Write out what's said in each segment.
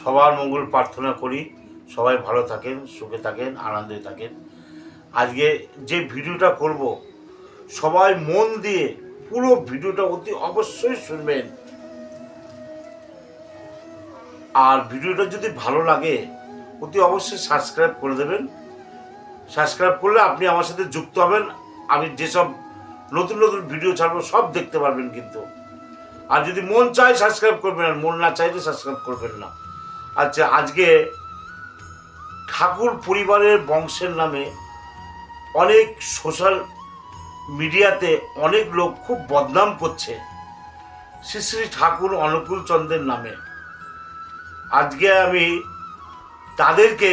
সবার মঙ্গল প্রার্থনা করি। সবাই ভালো থাকেন, সুখে থাকেন, আনন্দে থাকেন। আজকে যে ভিডিওটা করব, সবাই মন দিয়ে পুরো ভিডিওটা অতি অবশ্যই শুনবেন। আর ভিডিওটা যদি ভালো লাগে, অতি অবশ্যই সাবস্ক্রাইব করে দেবেন। সাবস্ক্রাইব করলে আপনি আমার সাথে যুক্ত হবেন। আমি যেসব নতুন নতুন ভিডিও ছাড়বো, সব দেখতে পারবেন কিন্তু। আর যদি মন চায় সাবস্ক্রাইব করবেন, আর মন না চাইলে সাবস্ক্রাইব করবেন না। আচ্ছা আজকে ঠাকুর পরিবারের বংশের নামে অনেক সোশ্যাল মিডিয়াতে অনেক লোক খুব বদনাম করছে শ্রী শ্রী ঠাকুর অনুকূল চন্দ্রের নামে। আজকে আমি তাদেরকে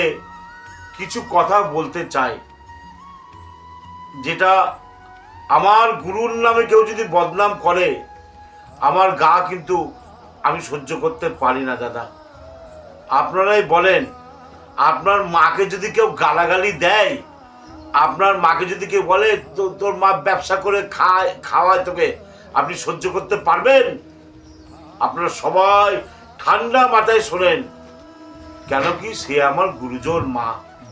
কিছু কথা বলতে চাই, যেটা আমার গুরুর নামে কেউ যদি বদনাম করে, আমার গা কিন্তু আমি সহ্য করতে পারি না, দাদা। আপনারাই বলেন, আপনার মাকে যদি কেউ গালাগালি দেয়, আপনার মাকে যদি কেউ বলে তোর মা ব্যবসা করে খায়, খাওয়ায় তোকে, আপনি সহ্য করতে পারবেন? আপনারা সবাই ঠান্ডা মাথায় শোনেন, কেন কি সে আমার গুরুজন মা,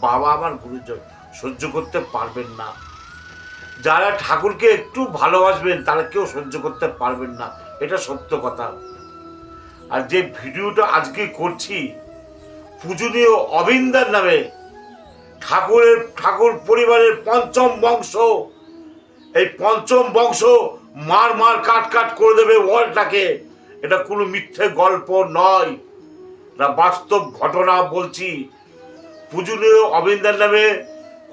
বাবা আমার গুরুজন, সহ্য করতে পারবেন না। যারা ঠাকুরকে একটু ভালোবাসবেন, তারা কেউ সহ্য করতে পারবেন না, এটা সত্য কথা। আর যে ভিডিওটা আজকে করছি পূজনীয় অবিন্দার নামে ঠাকুরের, ঠাকুর পরিবারের পঞ্চম বংশ, এই পঞ্চম বংশ মার মার কাট কাট করে দেবে ওয়ার্ল্ডটাকে এটা কোনো মিথ্যে গল্প নয়। না বাস্তব ঘটনা বলছি। পূজনীয় অবিন্দার নামে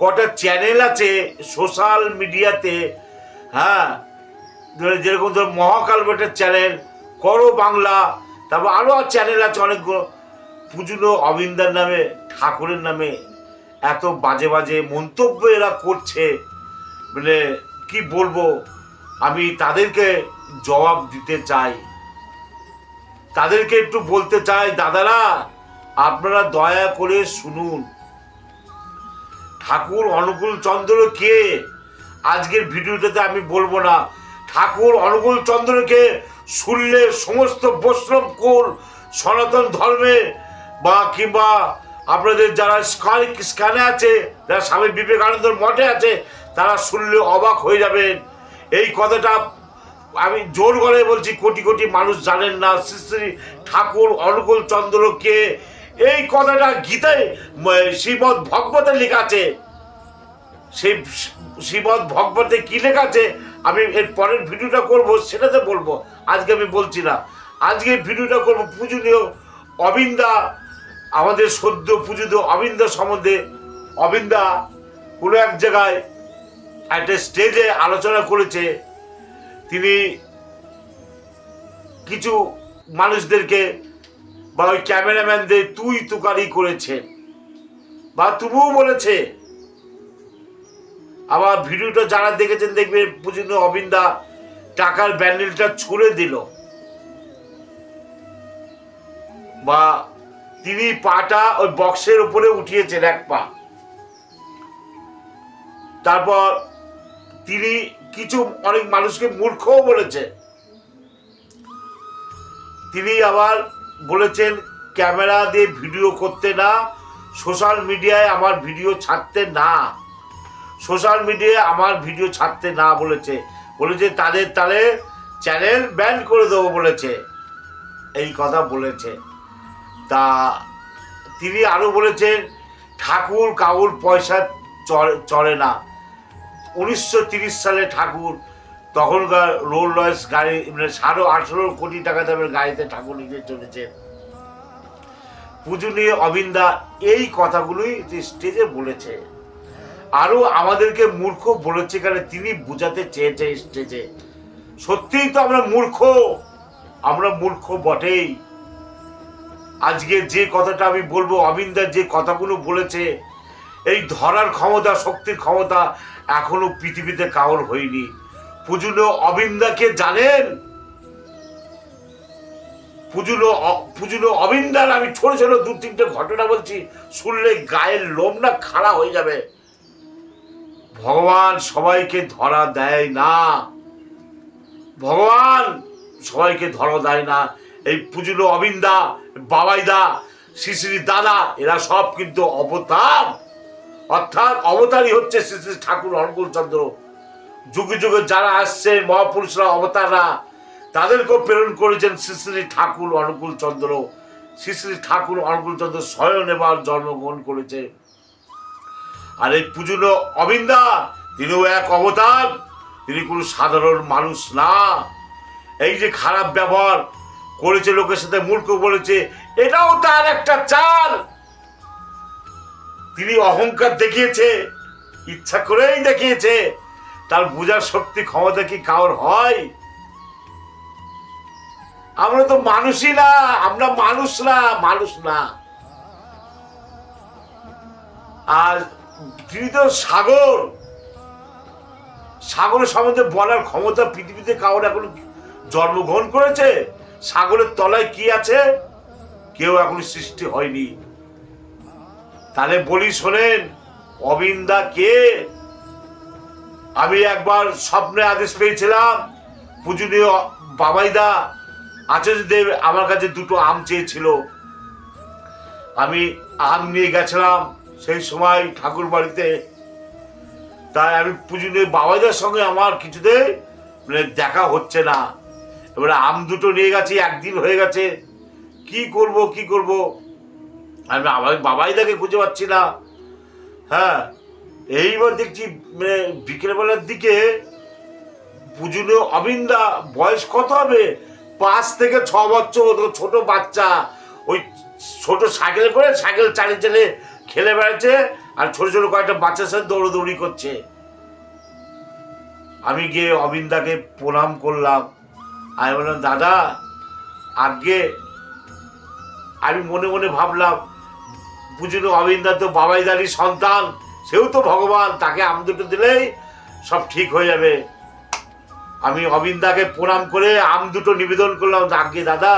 কটা চ্যানেল আছে সোশ্যাল মিডিয়াতে হ্যাঁ? যেরকম ধর মহাকাল বেটার চ্যানেল, করো বাংলা, তারপর আরও চ্যানেল আছে অনেকগুলো। পুজনো অবিন্দার নামে, ঠাকুরের নামে এত বাজে বাজে মন্তব্য এরা করছে। মানে কি বলব? আমি তাদেরকে জবাব দিতে চাই। তাদেরকে একটু বলতে চাই, দাদারা, আপনারা দয়া করে শুনুন। ঠাকুর অনুকূল চন্দ্র কে? আজকের ভিডিওটাতে আমি বলব না। ঠাকুর অনুকূল চন্দ্রকে শুনলে সমস্ত বৈষ্ণব কুল, সনাতন ধর্মে বা কিংবা আপনাদের যারা স্কান আছে, যারা স্বামী বিবেকানন্দর মঠে আছে, তারা শুনলে অবাক হয়ে যাবেন। এই কথাটা আমি জোর করে বলছি, কোটি কোটি মানুষ জানেন না। শ্রী শ্রী ঠাকুর অনুকূল চন্দ্রকে এই কথাটা গীতায় শ্রীমদ্ ভগবতে লেখা আছে। সেই শ্রীমদ্ ভগবতে কি লেখা আছে, আমি এর পরের ভিডিওটা করব, সেটাতে বলব। আজকে আমি বলছি না। আজকে ভিডিওটা করব, পূজনীয় অবিন্দা আমাদের সদ্য পূজিত অবিন্দা সম্বন্ধে অবিন্দা কোনো এক জায়গায় একটা স্টেজে আলোচনা করেছে। তিনি কিছু মানুষদেরকে বা ওই ক্যামেরাম্যানদের তুই তুকারি করেছে বা তুমিও বলেছে। আবার ভিডিওটা যারা দেখেছেন দেখবে পুজিনো অবিন্দা টাকার ব্যান্ডেলটা ছুঁড়ে দিল। বা তিনি পাটা ওই বক্সের উপরে উঠিয়েছেন এক পা। তারপর তিনি কিছু অনেক মানুষকে মূর্খও বলেছে তিনি আবার বলেছেন, ক্যামেরা দিয়ে ভিডিও করতে না, সোশ্যাল মিডিয়ায় আমার ভিডিও ছাড়তে না। সোশ্যাল মিডিয়ায় আমার ভিডিও ছাড়তে না, বলেছে। বলেছে, তাদের তাহলে চ্যানেল ব্যান করে দেবো, বলেছে। এই কথা বলেছে। তা তিনি আরও বলেছেন, ঠাকুর কাউর পয়সা চড়ে না। উনিশশো সালে ঠাকুর তখনকার রোল রয়েস গাড়ি মানে সাড়ে আঠেরো কোটি টাকা দামের গাড়িতে ঠাকুর নিতে চলেছে পূজনীয় অবিন্দা এই কথাগুলোই স্টেজে বলেছে আরও আমাদেরকে মূর্খ বলেছে কেন তিনি বোঝাতে চেয়েছে স্টেজে। সত্যিই তো আমরা মূর্খ আমরা মূর্খ বটেই। আজকে যে কথাটা আমি বলব অবিন্দার যে কথাগুলো বলেছে, এই ধরার ক্ষমতা, শক্তির ক্ষমতা এখনও পৃথিবীতে কাউর হয়নি। পুজুনো অবিন্দাকে জানেন? পুজুনো অ- পুজুনো অবিন্দার আমি ছোট ছোট দু তিনটে ঘটনা বলছি, শুনলে গায়ের লোম না খাড়া হয়ে যাবে। ভগবান সবাইকে ধরা দেয় না। ভগবান সবাইকে ধরা দেয় না। এই পুজুনো অবিন্দা, বাবাইদা শিশির দাদা, এরা সব কিন্তু অবতার। অর্থাৎ অবতারই হচ্ছে শ্রী শ্রী ঠাকুর অনুকূল চন্দ্র যুগে যুগে যারা আসছে, মহাপুরুষরা, অবতাররা, তাদেরকেও প্রেরণ করেছেন শ্রী শ্রী ঠাকুর অনুকূল চন্দ্র শ্রী শ্রী ঠাকুর অনুকূল চন্দ্র স্বয়ং এবার জন্মগ্রহণ করেছে। আর এই পুজনো অবিন্দা, তিনিও এক অবতার, তিনি কোনো সাধারণ মানুষ না। এই যে খারাপ ব্যবহার করেছে, লোকের সাথে মূর্খ বলেছে, এটাও তার একটা চাল। তিনি অহংকার দেখিয়েছে, ইচ্ছা করেই দেখিয়েছে, তার বোঝার শক্তি, ক্ষমতা কি কারোর হয়? আমরা তো মানুষই না, আমরা মানুষ না মানুষ না। আর তিনি তো সাগর। সাগরের সম্বন্ধে বলার ক্ষমতা পৃথিবীতে কারোর এখন জন্মগ্রহণ করেছে? সাগরের তলায় কি আছে? কেউ এখন সৃষ্টি হয়নি। তাহলে বলি শোনেন, অবিন্দা কে? আমি একবার স্বপ্নে আদেশ পেয়েছিলাম, পূজনীয় বাবাইদা আচার্য দেব আমার কাছে দুটো আম চেয়েছিল। আমি আম নিয়ে গেছিলাম সেই সময় ঠাকুর বাড়িতে। তাই আমি পূজনীয় বাবাইদার সঙ্গে আমার কিছুতে মানে দেখা হচ্ছে না। এবারে আম দুটো নিয়ে গেছি, একদিন হয়ে গেছে। কি করব কি করব? আমি আমার বাবাই তাকে খুঁজে পাচ্ছি না। হ্যাঁ এইবার দেখছি মানে বিকেলবেলার দিকে পুজনীয় অবিন্দা, বয়স কত হবে? পাঁচ থেকে ছ বছর ছোট বাচ্চা। ওই ছোট সাইকেল করে সাইকেল চালিয়ে চালিয়ে খেলে বেড়াচ্ছে আর ছোট ছোট কয়েকটা বাচ্চার সাথে দৌড়দৌড়ি করছে। আমি গিয়ে অবিন্দাকে প্রণাম করলাম। আমি বললাম, দাদা, আগে আমি মনে মনে ভাবলাম পুজনো অবিন্দা তো বাবাই বাবাইদারি সন্তান, সেও তো ভগবান, তাকে আম দুটো দিলেই সব ঠিক হয়ে যাবে। আমি অবিন্দাকে প্রণাম করে আম দুটো নিবেদন করলাম, আগে দাদা,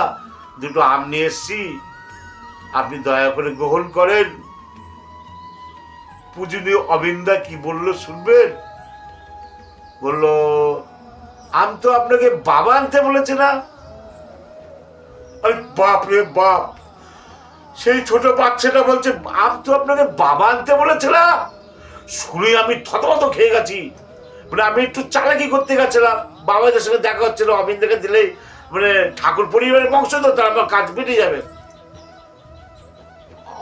দুটো আম নিয়ে এসছি, আপনি দয়া করে গ্রহণ করেন। পূজনীয় অবিন্দা কি বলল, শুনবেন? বলল আম তো আপনাকে বাবা আনতে বলেছে না আরে বাপ রে বাপ, সেই ছোট বাচ্চাটা বলছে, আম তো আপনাকে বাবা আনতে বলেছে না শুনে আমি থতমত খেয়ে গেছি। মানে আমি একটু চালাকি করতে গেছিলাম। বাবাদের সঙ্গে দেখা হচ্ছিল অবিন্দাকে দিলেই মানে ঠাকুর পরিবারের বংশ তো তার আমার কাজ বেরিয়ে যাবে।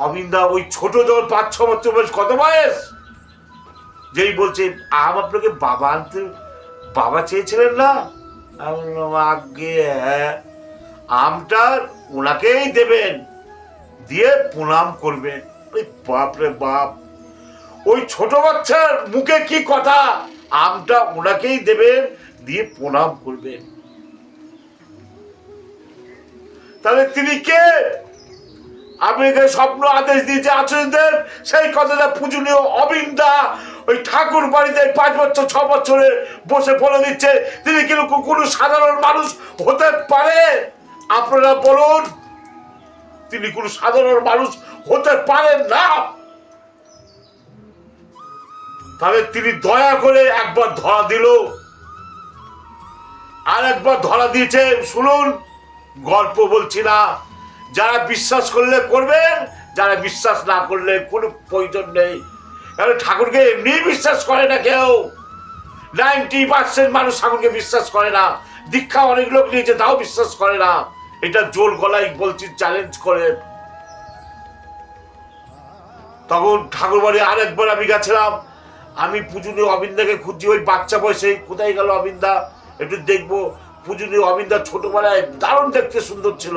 অবিন্দা ওই ছোট যখন পাঁচ ছ বছর বয়স, কত বয়স? যেই বলছে, আম আপনাকে বাবা আনতে বাবা চেয়েছিলেন না? আগে হ্যাঁ। আমটা ওনাকেই দেবেন। দিয়ে প্রণাম করবেন। ওই বাপ রে বাপ। ওই ছোট বাচ্চার মুখে কি কথা? আমটা ওনাকেই দেবেন, দিয়ে প্রণাম করবেন। তাহলে তিনি কে? আপনাকে স্বপ্ন আদেশ দিয়েছে আচার্যদেব সেই কথাটা পূজনীয় অবিন্দা ওই ঠাকুর বাড়িতে পাঁচ বছর, ছ বছরে বসে বলে দিচ্ছে, তিনি কিন্তু কোনো সাধারণ মানুষ হতে পারে। আপনারা বলুন, তিনি কোনো সাধারণ মানুষ হতে পারেন না। তাহলে তিনি দয়া করে একবার ধরা দিল। আর একবার ধরা দিয়েছে, শুনুন, গল্প বলছি না। যারা বিশ্বাস করলে করবেন, যারা বিশ্বাস না করলে কোনো প্রয়োজন নেই। কারণ ঠাকুরকে এমনি বিশ্বাস করে না কেউ। নাইনটি পার্সেন্ট মানুষ ঠাকুরকে বিশ্বাস করে না। দীক্ষা অনেক লোক নিয়েছে, তাও বিশ্বাস করে না। এটা জোর গলায় বলছি চ্যালেঞ্জ করে। তখন ঠাকুর বাড়ি আরেকবার আমি গেছিলাম। আমি পুজনীয় অবিন্দাকে খুঁজছি, ওই বাচ্চা বয়সে। কোথায় গেল অবিন্দা? একটু দেখব। পুজনীয় অবিন্দা ছোটবেলায় দারুণ দেখতে সুন্দর ছিল।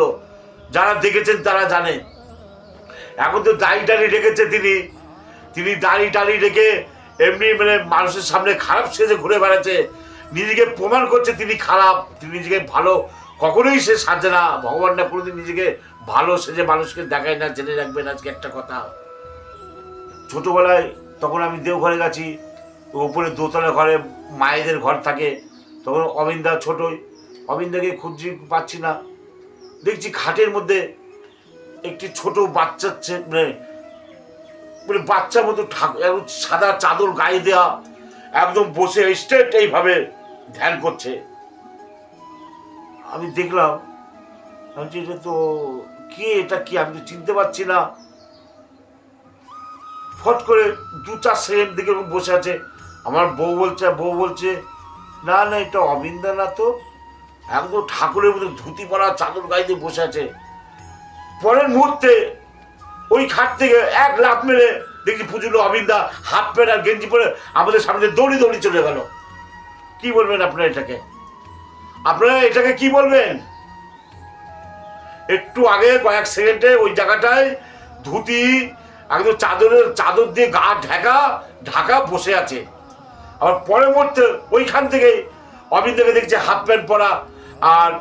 যারা দেখেছেন তারা জানে। এখন তো দাড়ি টাড়ি রেখেছে তিনি। তিনি দাড়ি টাড়ি রেখে এমনি মানে মানুষের সামনে খারাপ সেজে ঘুরে বেড়াচ্ছে। নিজেকে প্রমাণ করছে তিনি খারাপ। তিনি নিজেকে ভালো। কখনোই সে সাজে না। ভগবান না কোনোদিন নিজেকে ভালো সেজে মানুষকে দেখায় না, জেনে রাখবেন আজকে একটা কথা। ছোটোবেলায় তখন আমি দেওঘরে গেছি। উপরে দোতলা ঘরে মায়েদের ঘর থাকে। তখন অবিন্দা ছোটই। অবিন্দাকে খুঁজছি পাচ্ছি না। দেখছি খাটের মধ্যে একটি ছোট বাচ্চা মানে মানে বাচ্চার মতো ঠাকুর সাদা চাদর গায়ে দেওয়া একদম বসে স্ট্রেট এইভাবে ধ্যান করছে। আমি দেখলাম, আমি এটা তো কে? এটা কি? আমি তো চিনতে পারছি না। ফট করে দু চার সেকেন্ড দিকে বসে আছে। আমার বউ বলছে বউ বলছে, না না, এটা অবিন্দা না তো। একদম ঠাকুরের মতো ধুতি পরা চাদর দিয়ে বসে আছে। পরের মুহূর্তে ওই খাট থেকে এক লাফ মেরে দেখছি পুজুলো অবিন্দা হাফ প্যান্ট আর গেঞ্জি পরে আমাদের সামনে দৌড়ি দৌড়ি চলে গেল। কি বলবেন আপনারা এটাকে? আপনারা এটাকে কি বলবেন? একটু আগে কয়েক সেকেন্ডে ওই জায়গাটায় ধুতি, একদম চাদরের চাদর দিয়ে গা ঢাকা ঢাকা বসে আছে। আবার পরের মুহূর্তে ওইখান থেকে অবিন্দাকে দেখছে হাফ প্যান্ট পরা আর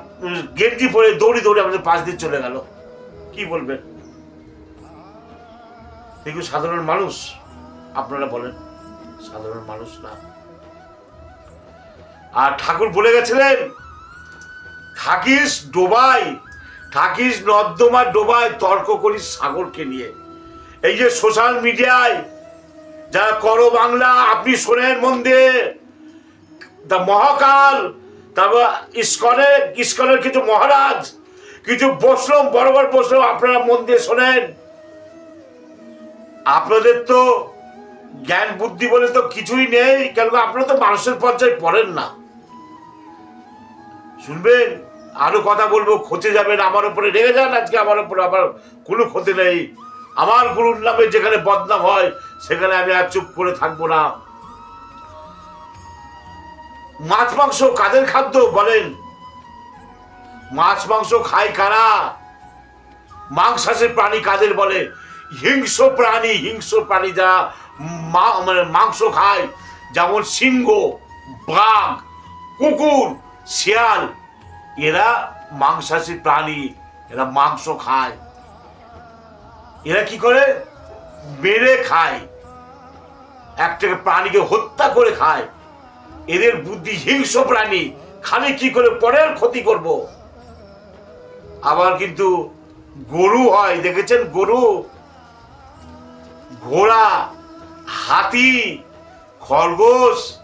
গেঞ্জি পরে দৌড়ি দৌড়ি আমাদের পাশ দিয়ে চলে গেল। কি বলবেন? দেখুন সাধারণ মানুষ? আপনারা বলেন, সাধারণ মানুষ না। আর ঠাকুর বলে গেছিলেন, থাকিস ডোবাই, থাকিস নর্দমা ডোবায় তর্ক করিস সাগরকে নিয়ে। এই যে সোশ্যাল মিডিয়ায় যারা করো বাংলা, আপনি শোনেন মন দিয়ে দা মহাকাল তারপর ইস্কনের ইস্কনের কিছু মহারাজ, কিছু বৈষ্ণব বড় বড় বৈষ্ণব আপনারা মন দিয়ে শোনেন। আপনাদের তো জ্ঞান বুদ্ধি বলে তো কিছুই নেই, কেন আপনারা তো মানুষের পর্যায়ে পড়েন না। শুনবেন, আরও কথা বলব, খচে যাবেন, আমার উপরে রেগে যান আজকে, আমার উপরে আবার কোনো ক্ষতি নেই। আমার গুরুর নামে যেখানে বদনাম হয়, সেখানে আমি আর চুপ করে থাকব না। মাছ, মাংস, কাদের খাদ্য বলেন? মাছ, মাংস খায় কারা? মাংসাশী প্রাণী কাদের বলে? হিংস্র প্রাণী হিংস্র প্রাণী যারা মানে মাংস খায়, যেমন সিংহ, বাঘ, কুকুর, শিয়াল, এরা মাংসাশী প্রাণী, এরা মাংস খায়। এরা কি করে? মেরে খায়। একটাকে প্রাণীকে হত্যা করে খায়। এদের বুদ্ধি হিংস্র প্রাণী, খালি কি করে পরের ক্ষতি করব? আবার কিন্তু গরু হয়, দেখেছেন গরু? ঘোড়া, হাতি, খরগোশ,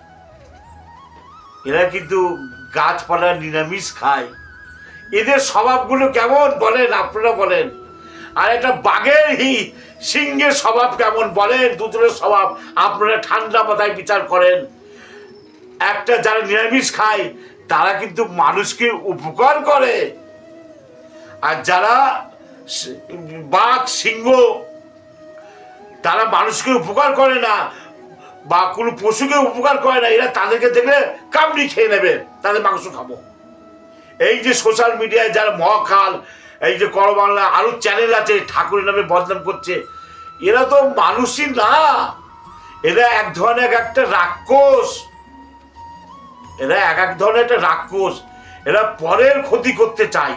এরা কিন্তু গাছপালা নিরামিষ খায়। এদের স্বভাবগুলো কেমন বলেন, আপনারা বলেন? আর একটা বাঘের হি, সিংহের স্বভাব কেমন বলেন? দুজনের স্বভাব, আপনারা ঠান্ডা মাথায় বিচার করেন। একটা যারা নিরামিষ খায়, তারা কিন্তু মানুষকে উপকার করে। আর যারা বাঘ, সিংহ, তারা মানুষকে উপকার করে না, বা কোনো পশুকে উপকার করে না, এরা তাদেরকে দেখলে কামড়ি খেয়ে নেবে, তাদের মাংস খাব। এই যে সোশ্যাল মিডিয়ায় যারা মহাকাল, এই যে করো বাংলা আরও চ্যানেল আছে, ঠাকুরের নামে বদনাম করছে, এরা তো মানুষই না। এরা এক ধরনের এক একটা রাক্ষস। এরা এক এক ধরনের একটা রাক্ষস। এরা পরের ক্ষতি করতে চায়।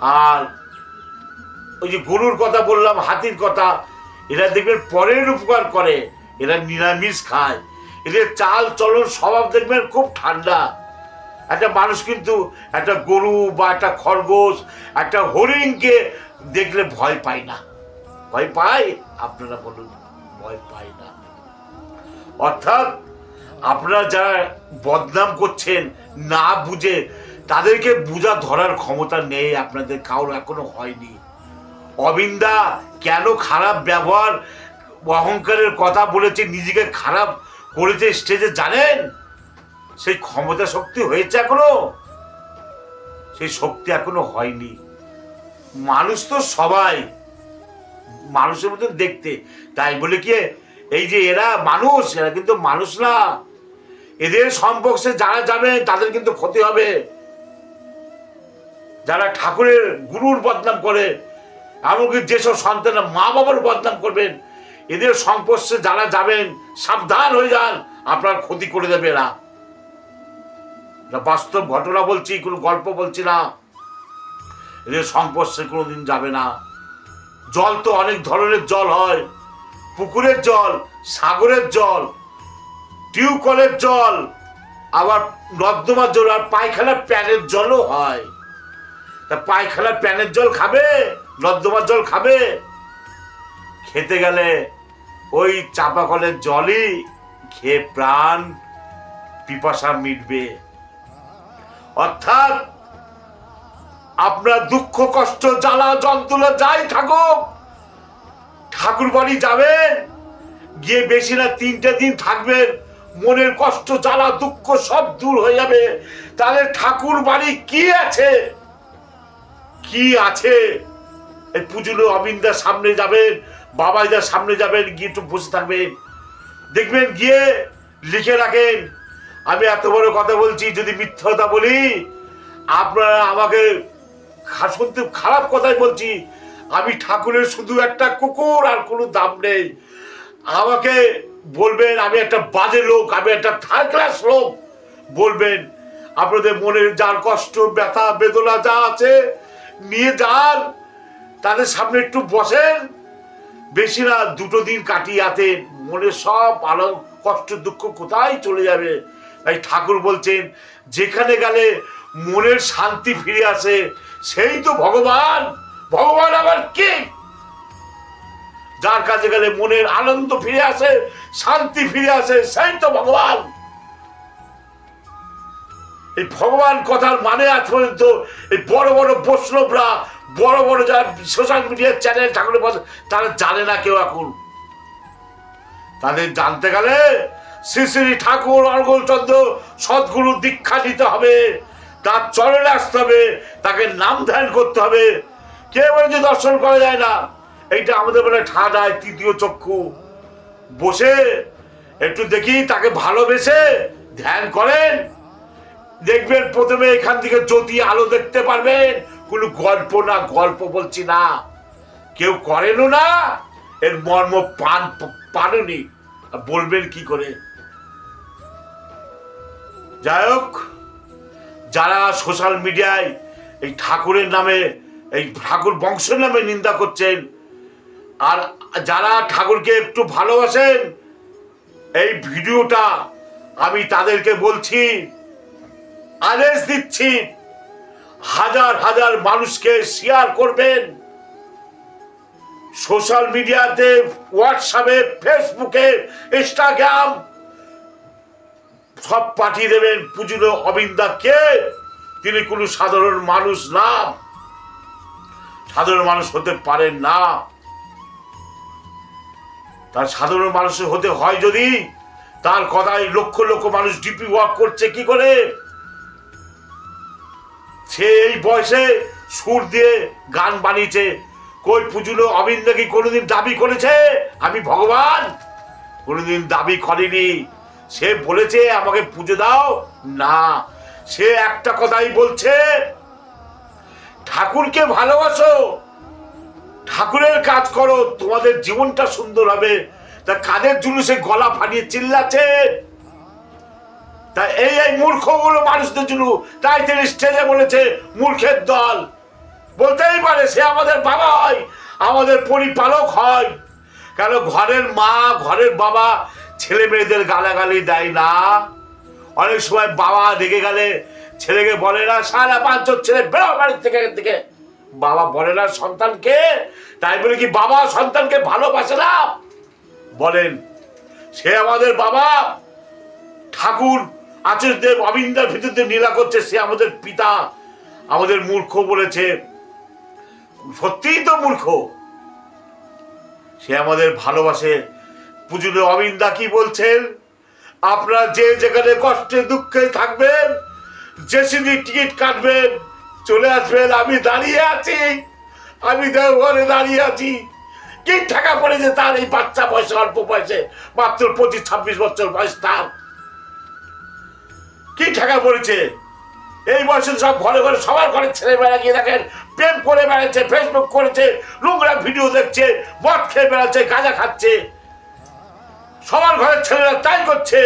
আর ওই যে গরুর কথা বললাম, হাতির কথা, এরা দেখবেন পরের উপকার করে। এরা নিরামিষ খায়। এদের চাল চলন স্বভাব দেখবেন খুব ঠান্ডা। একটা মানুষ কিন্তু একটা গরু বা একটা খরগোশ, একটা হরিণকে দেখলে ভয় পায় না। ভয় পায়? আপনারা বলুন, ভয় পায় না। অর্থাৎ আপনারা যারা বদনাম করছেন, না বুঝে, তাদেরকে বুঝা ধরার ক্ষমতা নেই, আপনাদের কারোর এখনও হয়নি। অবিন্দা, কেন খারাপ ব্যবহার, অহংকারের কথা বলেছে, নিজেকে খারাপ করেছে স্টেজে জানেন? সেই ক্ষমতা শক্তি হয়েছে এখনও? সেই শক্তি এখনও হয়নি। মানুষ তো সবাই, মানুষের মতো দেখতে। তাই বলে কি, এই যে এরা মানুষ, এরা কিন্তু মানুষ না। এদের সম্পর্কে যারা যাবে তাদের কিন্তু ক্ষতি হবে। যারা ঠাকুরের গুরুর বদনাম করে, এমনকি যেসব সন্তানরা মা বাবার বদনাম করবেন, এদের সংস্পর্শে যারা যাবেন, সাবধান হয়ে যান, আপনার ক্ষতি করে দেবে এরা। বাস্তব ঘটনা বলছি, কোনো গল্প বলছি না। এদের সংস্পর্শে কোনোদিন যাবে না। জল তো অনেক ধরনের জল হয়। পুকুরের জল, সাগরের জল টিউকলের জল, আবার নর্দমার জল, আর পায়খানার প্যানের জলও হয়। তা পায়খানার প্যানের জল খাবে, নর্দমার জল খাবে? খেতে গেলে ওই চাপা কলের জলই খেয়ে প্রাণ পিপাসা মিটবে। অর্থাৎ আপনার দুঃখ, কষ্ট, জ্বালা, যন্ত্রণা যাই থাকুক ঠাকুর বাড়ি যাবেন, গিয়ে বেশি না তিনটে দিন থাকবেন। মনের কষ্ট, জ্বালা, দুঃখ সব দূর হয়ে যাবে। তাহলে ঠাকুর বাড়ি কি আছে? কি আছে? এই পুজোর অবিন্দার সামনে যাবেন, বাবাইদার সামনে যাবেন, গিয়ে একটু বসে থাকবেন। দেখবেন গিয়ে লিখে রাখেন, আমি এত বড় কথা বলছি, যদি মিথ্যা কথা বলি, আপনারা আমাকে শুনতে খারাপ কথাই বলছি। আমি ঠাকুরের শুধু একটা কুকুর, আর কোনো দাম নেই। আমাকে বলবেন, আমি একটা বাজে লোক, আমি একটা থার্ড ক্লাস লোক। বলবেন, আপনাদের মনের যার কষ্ট, ব্যথা, বেদনা যা আছে, নিয়ে যান। তাদের সামনে একটু বসেন। বেশি না, দুটো দিন কাটিয়ে আতেন মনে সব আলো, কষ্ট, দুঃখ কোথায় চলে যাবে? তাই ঠাকুর বলছেন, যেখানে গেলে মনের শান্তি ফিরে আসে, সেই তো ভগবান। ভগবান আবার কে? যার কাছে গেলে মনের আনন্দ ফিরে আসে, শান্তি ফিরে আসে, সেই তো ভগবান। এই ভগবান কথার মানে আজ পর্যন্ত এই বড় বড় বৈষ্ণবরা, বড় বড় যারা সোশ্যাল মিডিয়ার চ্যানেল ঠাকুরের পাশে, তারা জানে না কেউ এখন। তাদের জানতে গেলে শ্রী শ্রী ঠাকুর অর্গলচন্দ্র সদ্গুরু দীক্ষা নিতে হবে, তার চরণে আসতে হবে, তাকে নাম ধ্যান করতে হবে। কে বলেছে দর্শন করা যায় না। এইটা আমাদের বলে ঠাডায় তৃতীয় চক্ষু। বসে একটু দেখি তাকে ভালোবেসে ধ্যান করেন। দেখবেন প্রথমে এখান থেকে জ্যোতি আলো দেখতে পারবেন। কোনো গল্প না, গল্প বলছি না। কেউ করেনও না, এর মর্ম পান আর বলবেন কি করে? যাই হোক, যারা সোশ্যাল মিডিয়ায় এই ঠাকুরের নামে, এই ঠাকুর বংশের নামে নিন্দা করছেন আর যারা ঠাকুরকে একটু ভালোবাসেন, এই ভিডিওটা আমি তাদেরকে বলছি, আদেশ দিচ্ছি, হাজার হাজার মানুষকে শেয়ার করবেন। সোশ্যাল মিডিয়াতে হোয়াটসঅ্যাপে ফেসবুকে ইনস্টাগ্রাম সব পাঠিয়ে দেবেন পুজুর অবিন্দা কে? তিনি কোনো সাধারণ মানুষ না। সাধারণ মানুষ হতে পারেন না। তার সাধারণ মানুষ হতে হয় যদি তার কথায় লক্ষ লক্ষ মানুষ ডিপি ওয়াক করছে কি করে? সে এই বয়সে সুর দিয়ে গান বানিয়েছে। কই পুজুলো অবিন্দ কি কোনোদিন দাবি করেছে? আমি ভগবান। কোনোদিন দাবি করেনি। সে বলেছে, আমাকে পুজো দাও। না। সে একটা কথাই বলছে, ঠাকুরকে ভালোবাসো। ঠাকুরের কাজ করো, তোমাদের জীবনটা সুন্দর হবে। তা কাদের জুলুসে গলা ফাটিয়ে চিল্লাচ্ছে? তা এই এই মূর্খগুলো মানুষদের জন্য তাই তিনি স্টেজে বলেছে, মূর্খের দল। বলতেই পারে, সে আমাদের বাবা হয়, আমাদের পরিপালক হয়। কেন ঘরের মা, ঘরের বাবা ছেলে মেয়েদের গালাগালি দেয় না? অনেক সময় বাবা রেগে গেলে ছেলেকে বলে না, সারা পাঁচ ছেলে বেরো বাড়ির থেকে থেকে। বাবা বলে না সন্তানকে? তাই বলে কি বাবা সন্তানকে ভালোবাসে না? বলেন, সে আমাদের বাবা। ঠাকুর আচার্যদেব অবিন্দার ভিতর নীলা করছে, সে আমাদের পিতা। আমাদের মূর্খ বলেছে। সত্যিই তো মূর্খ। সে আমাদের ভালোবাসে। পুজুলে অবিন্দা কি বলছেন? আপনারা যে যেখানে কষ্টে দুঃখে থাকবেন, যে সিনি টিকিট কাটবেন চলে আসবেন, আমি দাঁড়িয়ে আছি। আমি ঘরে দাঁড়িয়ে আছি। কি টাকা পড়েছে তার এই বাচ্চা বয়সে, অল্প বয়সে? মাত্র পঁচিশ, ছাব্বিশ বছর বয়স তার। কি টাকা পড়েছে? এই বয়সে সব ঘরে ঘরে সবার ঘরে ছেলে বেড়া গিয়ে দেখেন, প্রেম করে বেড়াচ্ছে ফেসবুক করেছে, নোংরা ভিডিও দেখছে, মদ খেয়ে বেড়াচ্ছে, গাঁজা খাচ্ছে। সবার ঘরের ছেলেরা তাই করছে।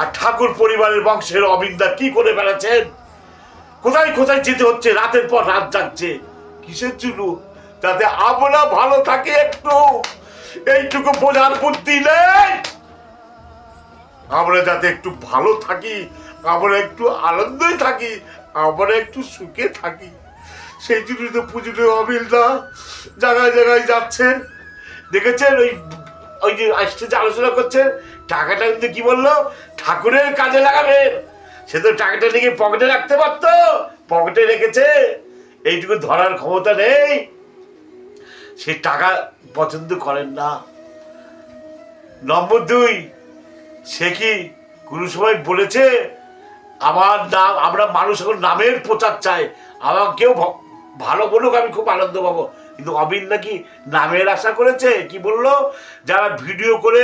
আর ঠাকুর পরিবারের বংশের অবিন্দা কি করে বেড়াচ্ছেন? কোথায় কোথায় যেতে হচ্ছে? রাতের পর রাত যাচ্ছে কিসের জন্য? যাতে আমরা ভালো থাকে একটু। এইটুকু বোঝার বুদ্ধি নেই। আমরা যাতে একটু ভালো থাকি, আমরা একটু আনন্দই থাকি, আমরা একটু সুখে থাকি। সেই জন্য তো পুজোতে অবিলদা জায়গায় জায়গায় যাচ্ছেন। দেখেছেন ওই ওই যে স্টেজে আলোচনা করছেন টাকাটা কিন্তু কি বলল? ঠাকুরের কাজে লাগাবেন। সে তো টাকাটা নিয়ে পকেটে রাখতে পারতো। পকেটে রেখেছে, এইটুকু ধরার ক্ষমতা নেই। সে টাকা পছন্দ করেন না। নম্বর দুই, সে কি কোনো সময় বলেছে, আমার নাম, আমরা মানুষ এখন নামের প্রচার চাই। আমাকেও ভালো বলুক, আমি খুব আনন্দ পাবো। কিন্তু অবিন নাকি নামের আশা করেছে? কি বলল? যারা ভিডিও করে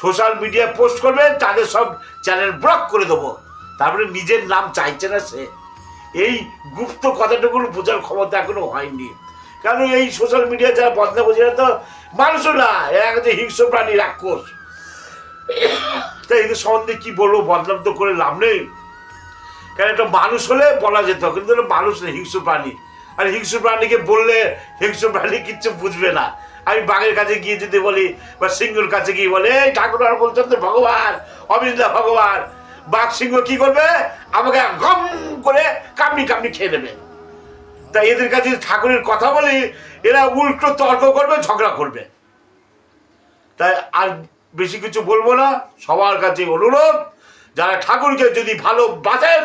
সোশ্যাল মিডিয়ায় পোস্ট করবেন তাদের সব চ্যানেল ব্লক করে দেবো। তারপরে নিজের নাম চাইছে না সে। এই গুপ্ত কথাটুকুর বোঝার ক্ষমতা এখনও হয়নি। কারণ এই সোশ্যাল মিডিয়া যারা বদনা বোঝে না তো মানুষও না, এরা হচ্ছে হিংস্র প্রাণী, রাক্ষস। তাই এদের সম্বন্ধে কি বলব? বদনাম তো করে লাভ নেই। কারণ একটা মানুষ হলে বলা যেত, কিন্তু মানুষ নেই হিংস্র প্রাণী। আর হিংস্র প্রাণীকে বললে হিংস্র প্রাণী কিচ্ছু বুঝবে না। আমি বাঘের কাছে গিয়ে যদি বলি বা সিংহর কাছে গিয়ে বলে, এই ঠাকুর আর বলছেন তো ভগবান অবিন্দা ভগবান। বাঘ সিংহ কি করবে? আমাকে গম করে কামড়ি কামড়ি খেয়ে নেবে। তাই এদের কাছে ঠাকুরের কথা বলি এরা উল্টো তর্ক করবে, ঝগড়া করবে। তাই আর বেশি কিছু বলব না। সবার কাছে অনুরোধ, যারা ঠাকুরকে যদি ভালোবাসেন,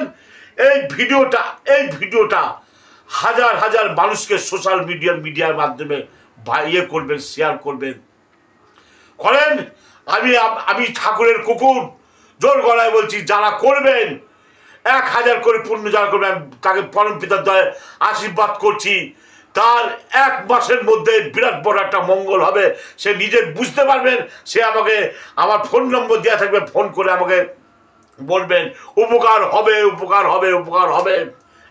এই ভিডিওটা এই ভিডিওটা হাজার হাজার মানুষকে সোশ্যাল মিডিয়ার মিডিয়ার মাধ্যমে ইয়ে করবেন, শেয়ার করবেন। করেন, আমি আমি ঠাকুরের কুকুর। জোর গলায় বলছি, যারা করবেন, এক হাজার করে পূর্ণ যারা করবেন তাকে পরম পিতার দয়ে, আশীর্বাদ করছি। তার এক মাসের মধ্যে বিরাট বড় একটা মঙ্গল হবে, সে নিজে বুঝতে পারবেন, সে আমাকে, আমার ফোন নম্বর দেওয়া থাকবে, ফোন করে আমাকে বলবেন, উপকার হবে উপকার হবে উপকার হবে।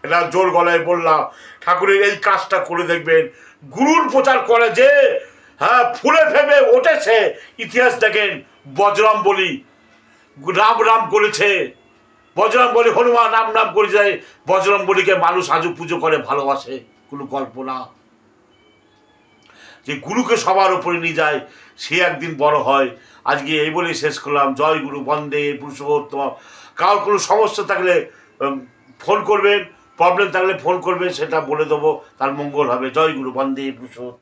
এটা জোর গলায় বললাম। ঠাকুরের এই কাজটা করে দেখবেন। গুরুর প্রচার করে যে হ্যাঁ ফুলে ফেবে উঠেছে ইতিহাস দেখেন বজরাম বলি। রাম রাম করেছে। বজরং বলি, হনুমান নাম নাম করে যায় বজরং বলিকে মানুষ আজও পুজো করে, ভালোবাসে। কোনো কল্পনা? যে গুরুকে সবার উপরে নিয়ে যায়, সে একদিন বড় হয়। আজকে এই বলেই শেষ করলাম। জয় গুরু, বন্দে পুরুষোত্তম। কারোর কোনো সমস্যা থাকলে ফোন করবেন। প্রবলেম থাকলে ফোন করবেন, সেটা বলে দেবো। তার মঙ্গল হবে। জয় গুরু, বন্দে পুরুষোত্তম।